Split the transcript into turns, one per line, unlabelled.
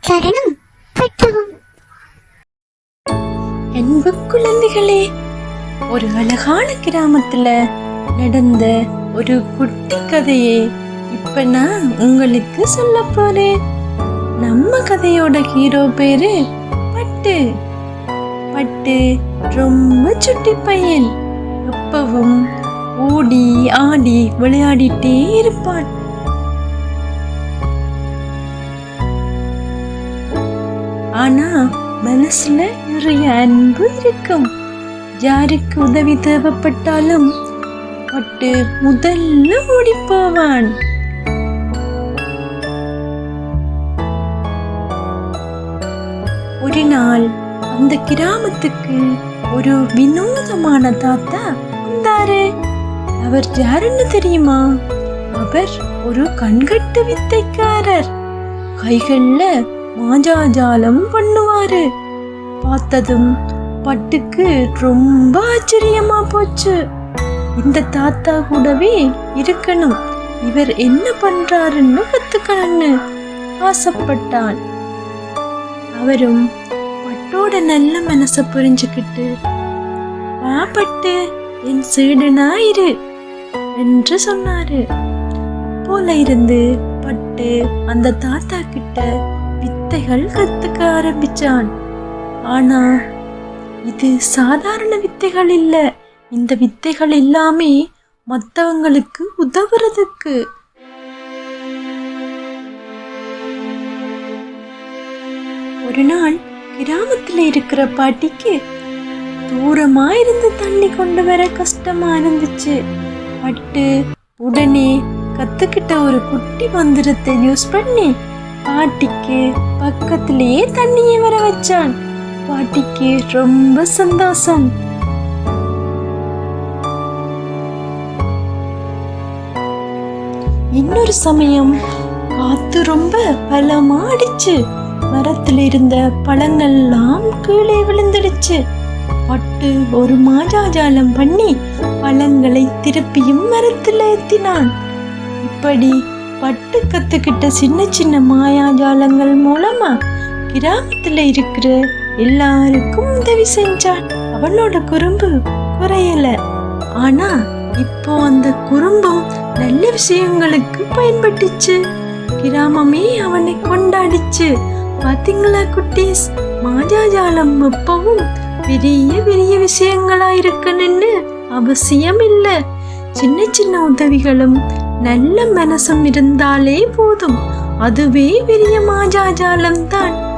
காரணம்
அன்பு குழந்தைகளே ஒரு அழகான கிராமத்துல நடந்த ஒரு குட்டி கதையை இப்ப நான் உங்களுக்கு சொல்ல போறேன். நம்ம கதையோட ஹீரோ பேரு பட்டு. பட்டு ரொம்ப சுட்டி பையன். எப்பவும் ஓடி ஆடி விளையாடிட்டே இருப்பான். ஆனா மனசுல நிறைய அன்பு இருக்கும். யாருக்கு உதவி தேவைப்பட்டாலும் பட்டு முதல்ல ஓடிப்போவான். ஒரு நாள் அந்த கிராமத்துக்கு ஒரு வினோதமான தாத்தா வந்தாரு. அவர் யாருன்னு தெரியுமா? அவர் ஒரு கண்கட்டு வித்தைக்காரர். கைகள்ல மாஜாஜாலம் பண்ணுவாரு. பார்த்ததும் பட்டுக்கு ரொம்ப ஆச்சரியமா போச்சு. இந்த தாத்தா கூடவே இருக்கணும். இவர் என்ன பண்றாருன்னு கத்துக்கணும்னு ஆசைப்பட்டான் அவரும் பட்டோட நல்ல மனசை புரிஞ்சுக்கிட்டு வா பட்டு என் சீடனாயிரு இரு என்று சொன்னாரு. போல இருந்து பட்டு அந்த தாத்தா கிட்ட வித்தைகள் கத்துக்க ஆரம்பிச்சான். ஆனா இது சாதாரண வித்தைகள் இல்ல. இந்த வித்தைகள் எல்லாமே மத்தவங்களுக்கு உதவுறதுக்கு. ஒரு நாள் கிராமத்துல இருக்கிற பாட்டிக்கு தூரமா இருந்து தண்ணி கொண்டு வர கஷ்டமா இருந்துச்சு. பட்டு உடனே கத்துக்கிட்ட ஒரு குட்டி மந்திரத்தை யூஸ் பண்ணி பாட்டிக்கு பக்கத்திலேயே தண்ணியை வர வச்சான். பாட்டிக்கு ரொம்ப சந்தோஷம். இன்னொரு சமயம் காத்து ரொம்ப பலமா அடிச்சு மரத்துல இருந்த பழங்கள்லாம் கீழே விழுந்துடுச்சு. பட்டு ஒரு மாஜாஜாலம் பண்ணி பழங்களை திருப்பியும் மரத்துல ஏத்தினான். இப்படி பட்டு கற்றுக்கிட்ட சின்ன சின்ன மாயாஜாலங்கள் மூலமா கிராமத்துல இருக்கிற எல்லாருக்கும் உதவி செஞ்சான் அவனோட குறும்பு குறையல. ஆனா இப்போ அந்த குறும்பும் நல்ல விஷயங்களுக்கு பயன்பட்டுச்சு. கிராமமே அவனை கொண்டாடிச்சு. பாத்தீங்களா குட்டீஸ்? மாஜாஜாலம் எப்பவும் பெரிய பெரிய விஷயங்களா இருக்கணும்னு அவசியம் இல்லை சின்ன சின்ன உதவிகளும் நல்ல மனசும் இருந்தாலே போதும். அதுவே பெரிய மாஜாஜாலம் தான்.